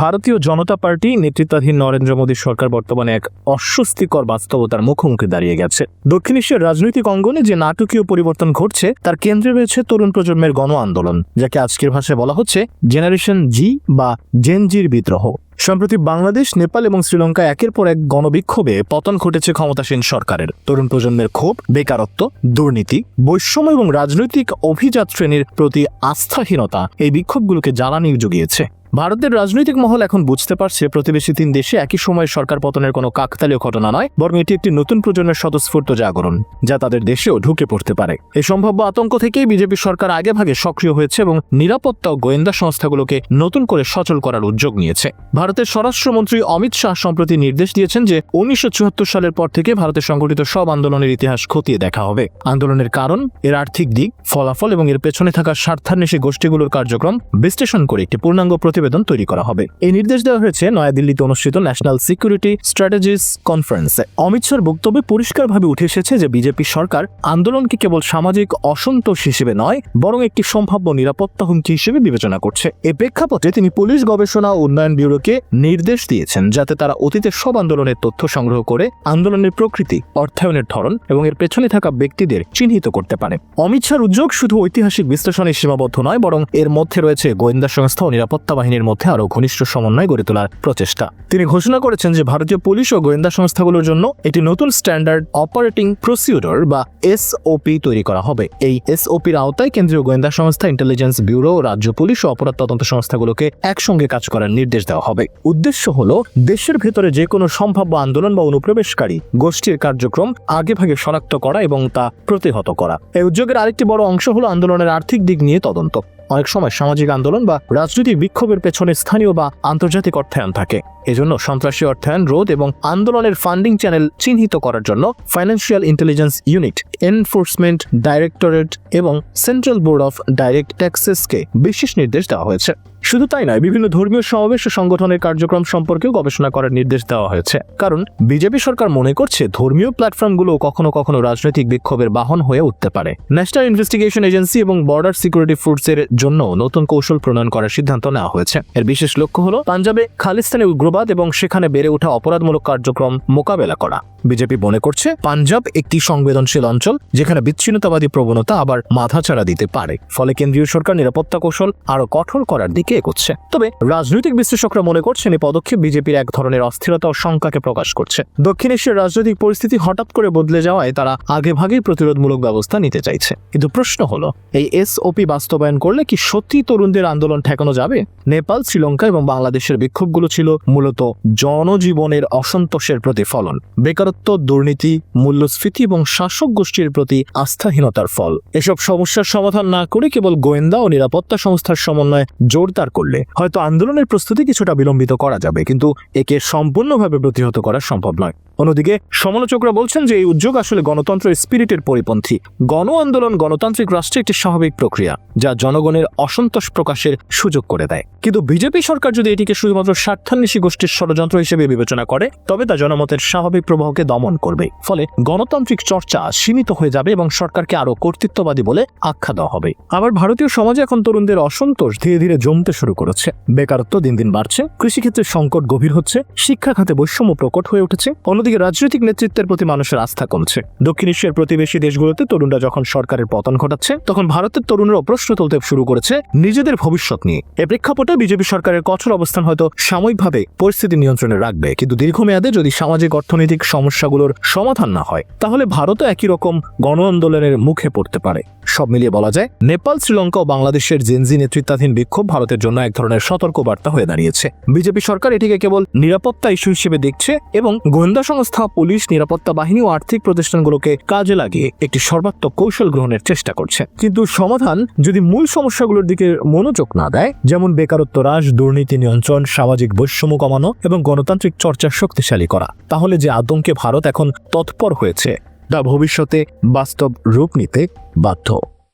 ভারতীয় জনতা পার্টি নেতৃত্বাধীন নরেন্দ্র মোদী সরকার বর্তমানে এক অস্বস্তিকর বাস্তবতার মুখোমুখি দাঁড়িয়ে গেছে। দক্ষিণ এশিয়ার রাজনৈতিক অঙ্গনে যে নাটকীয় পরিবর্তন ঘটছে, তার কেন্দ্রে রয়েছে তরুণ প্রজন্মের গণ আন্দোলন, যাকে আজকের ভাষায় বলা হচ্ছে জেনারেশন জি বা জেনজির বিদ্রোহ। সম্প্রতি বাংলাদেশ, নেপাল এবং শ্রীলঙ্কা একের পর এক গণবিক্ষোভে পতন ঘটেছে ক্ষমতাসীন সরকারের। তরুণ প্রজন্মের ক্ষোভ, বেকারত্ব, দুর্নীতি, বৈষম্য এবং রাজনৈতিক অভিজাত শ্রেণির প্রতি আস্থাহীনতা এই বিক্ষোভগুলোকে জ্বালানি জুগিয়েছে ভারতের রাজনৈতিক মহল এখন বুঝতে পারছে প্রতিবেশী তিন দেশে একই সময়ে সরকার পতনের কোনো কাকতালীয় ঘটনা নয়, বরং এটি একটি নতুন প্রজন্মের স্বতঃস্ফূর্ত জাগরণ, যা তাদের দেশেও ঢুকে পড়তে পারে। এই সম্ভাব্য আতঙ্ক থেকেই বিজেপি সরকার আগেভাগে সক্রিয় হয়েছে এবং নিরাপত্তা ও গোয়েন্দা সংস্থাগুলোকে নতুন করে সচল করার উদ্যোগ নিয়েছে। ভারতের স্বরাষ্ট্রমন্ত্রী অমিত শাহ সম্প্রতি নির্দেশ দিয়েছেন যে উনিশশো চুয়াত্তর সালের পর থেকে ভারতে সংগঠিত সব আন্দোলনের ইতিহাস খতিয়ে দেখা হবে। আন্দোলনের কারণ, এর আর্থিক দিক, ফলাফল এবং এর পেছনে থাকা স্বার্থান্বেষী গোষ্ঠীগুলোর কার্যক্রম, বিশ্লেষণ করে একটি পূর্ণাঙ্গ প্রতিবেদন তৈরি করা হবে। এই নির্দেশ দেওয়া হয়েছে নয়াদিল্লিতে অনুষ্ঠিত ন্যাশনাল সিকিউরিটি স্ট্র্যাটেজিস কনফারেন্সে অমিত শাহর বক্তব্যে পরিষ্কারভাবে উঠে এসেছে যে বিজেপি সরকার আন্দোলনকে কেবল সামাজিক অসন্তোষ হিসেবে নয়, বরং একটি সম্ভাব্য নিরাপত্তা হুমকি হিসেবে বিবেচনা করছে। এ প্রেক্ষাপটে তিনি পুলিশ গবেষণা উন্নয়ন ব্যুরোকে নির্দেশ দিয়েছেন যাতে তারা অতীতের সব আন্দোলনের তথ্য সংগ্রহ করে আন্দোলনের প্রকৃতি, অর্থায়নের ধরন এবং এর পেছনে থাকা ব্যক্তিদের চিহ্নিত করতে পারে। অমিত শাহর উদ্যোগ শুধু ঐতিহাসিক বিশ্লেষণে সীমাবদ্ধ নয়, বরং এর মধ্যে রয়েছে গোয়েন্দা সংস্থা ও নিরাপত্তা বাহিনীর মধ্যে আরও ঘনিষ্ঠ সমন্বয় গড়ে তোলার প্রচেষ্টা। তিনি ঘোষণা করেছেন যে ভারতীয় পুলিশ ও গোয়েন্দা সংস্থাগুলোর জন্য একটি নতুন স্ট্যান্ডার্ড অপারেটিং প্রসিডিউর বা এসওপি তৈরি করা হবে। এই এসওপির আওতায় কেন্দ্রীয় গোয়েন্দা সংস্থা, ইন্টেলিজেন্স ব্যুরো, রাজ্য পুলিশ ও অপরাধ তদন্ত সংস্থাগুলোকে একসঙ্গে কাজ করার নির্দেশ দেওয়া হবে। উদ্দেশ্য হল, দেশের ভেতরে যে কোনো সম্ভাব্য আন্দোলন বা অনুপ্রবেশকারী গোষ্ঠীর কার্যক্রম আগেভাগে শনাক্ত করা এবং তা প্রতিহত করা। এই উদ্যোগের আরেকটি বড় অংশ হলো আন্দোলনের আর্থিক দিক নিয়ে তদন্ত। অনেক সময় সামাজিক আন্দোলন বা রাজনৈতিক বিক্ষোভের পেছনে স্থানীয় বা আন্তর্জাতিক অর্থায়ন থাকে। এজন্য সন্ত্রাসী অর্থায়ন, রোধ এবং আন্দোলনের ফান্ডিং চ্যানেল চিহ্নিত করার জন্য financial intelligence unit enforcement directorate এবং সেন্ট্রাল বোর্ড অফ ডাইরেক্ট ট্যাক্সেসকে বিশেষ নির্দেশ দেওয়া হয়েছে। শুধু তাই নয়, বিভিন্ন ধর্মীয় সমাবেশ ও সংগঠনের কার্যক্রম সম্পর্কেও গবেষণা করার নির্দেশ দেওয়া হয়েছে। কারণ বিজেপি সরকার মনে করছে ধর্মীয় প্ল্যাটফর্মগুলো কখনো কখনো রাজনৈতিক বিক্ষোভের বাহন হয়ে উঠতে পারে। ন্যাশনাল ইনভেস্টিগেশন এজেন্সি এবং বর্ডার সিকিউরিটি ফোর্সের জন্য নতুন কৌশল প্রণয়ন করার সিদ্ধান্ত নেওয়া হয়েছে। এর বিশেষ লক্ষ্য হল পাঞ্জাবে খালিস্তানি উগ্রবাদ এবং সেখানে বেড়ে ওঠা অপরাধমূলক কার্যক্রম মোকাবেলা করা। বিজেপি মনে করছে পাঞ্জাব একটি সংবেদনশীল অঞ্চল, যেখানে বিচ্ছিন্নতাবাদী প্রবণতা আবার মাথাচাড়া দিতে পারে। ফলে কেন্দ্রীয় সরকার নিরাপত্তা কৌশল আরও কঠোর করার দিকে এগোচ্ছে। তবে রাজনৈতিক বিশ্লেষকরা মনে করছেন এই পদক্ষেপ বিজেপির এক ধরনের অস্থিরতা ও শঙ্কাকে প্রকাশ করছে। দক্ষিণ এশিয়ার রাজনৈতিক পরিস্থিতি হঠাৎ করে বদলে যাওয়ায় তারা আগেভাগেই প্রতিরোধমূলক ব্যবস্থা নিতে চাইছে। কিন্তু প্রশ্ন হলো, এই এসওপি বাস্তবায়ন করলে কি সত্যি তরুণদের আন্দোলন ঠেকানো যাবে? নেপাল, শ্রীলঙ্কা এবং বাংলাদেশের বিক্ষোভগুলো ছিল মূলত জনজীবনের অসন্তোষের প্রতিফলন। বেকারত্ব, দুর্নীতি, মূল্যস্ফীতি এবং শাসক গোষ্ঠীর প্রতি আস্থাহীনতার ফল। এসব সমস্যার সমাধান না করে কেবল গোয়েন্দা ও নিরাপত্তা সংস্থার সমন্বয় জোরদার করলে হয়তো আন্দোলনের প্রস্তুতি কিছুটা বিলম্বিত করা যাবে, কিন্তু একে সম্পূর্ণভাবে প্রতিহত করা সম্ভব নয়। অন্যদিকে সমালোচকরা বলছেন যে এই উদ্যোগ আসলে গণতন্ত্রের স্পিরিটের পরিপন্থী। গণ আন্দোলন গণতান্ত্রিক রাষ্ট্রে একটি স্বাভাবিক প্রক্রিয়া, যা জনগণের অসন্তোষ প্রকাশের সুযোগ করে দেয়। কিন্তু বিজেপি সরকার যদি এটিকে শুধুমাত্র স্বার্থান্বেষী গোষ্ঠীর ষড়যন্ত্র হিসেবে বিবেচনা করে, তবে তা জনমতের স্বাভাবিক প্রবাহকে দমন করবে। ফলে গণতান্ত্রিক চর্চা সীমিত হয়ে যাবে এবং সরকারকে আরও কর্তৃত্ববাদী বলে আখ্যা দেওয়া হবে। আবার ভারতীয় সমাজে এখন তরুণদের অসন্তোষ ধীরে ধীরে জমতে শুরু করেছে। বেকারত্ব দিন দিন বাড়ছে, কৃষিক্ষেত্রে সংকট গভীর হচ্ছে, শিক্ষা খাতে বৈষম্য প্রকট হয়ে উঠেছে। অন্যদিকে রাজনৈতিক নেতৃত্বের প্রতি মানুষের আস্থা কমছে। দক্ষিণ এশিয়ার প্রতিবেশী দেশগুলোতে তরুণরা যখন সরকারের পতন ঘটাচ্ছে, তখন ভারতের তরুণরাও প্রশ্ন তুলতে শুরু করেছে নিজেদের ভবিষ্যৎ নিয়ে। এ প্রেক্ষাপটে বিজেপি সরকারের কঠোর অবস্থান হয়তো সাময়িকভাবে পরিস্থিতি নিয়ন্ত্রণে রাখবে, কিন্তু দীর্ঘমেয়াদে যদি সামাজিক অর্থনৈতিক সমস্যাগুলোর সমাধান না হয়, তাহলে ভারতও একই রকম গণ আন্দোলনের মুখে পড়তে পারে। সব মিলিয়ে বলা যায়, নেপাল, শ্রীলঙ্কা ও বাংলাদেশের জেনজি নেতৃত্বাধীন বিক্ষোভ ভারতের জন্য এক ধরনের সতর্কবার্তা হয়ে দাঁড়িয়েছে। বিজেপি সরকার এটিকে কেবল নিরাপত্তা ইস্যু হিসেবে দেখছে এবং গোয়েন্দা সংস্থা, পুলিশ, নিরাপত্তা বাহিনী ও আর্থিক প্রতিষ্ঠানগুলোকে কাজে লাগিয়ে একটি সর্বাত্মক কৌশল গ্রহণের চেষ্টা করছে। কিন্তু সমাধান যদি মূল সমস্যাগুলোর দিকে মনোযোগ না দেয়, যেমন বেকারত্ব হ্রাস, দুর্নীতি নিয়ন্ত্রণ, সামাজিক বৈষম্য কমানো এবং গণতান্ত্রিক চর্চা শক্তিশালী করা, তাহলে যে আতঙ্কে ভারত এখন তৎপর হয়েছে, তা ভবিষ্যতে বাস্তব রূপ নিতে বাধ্য।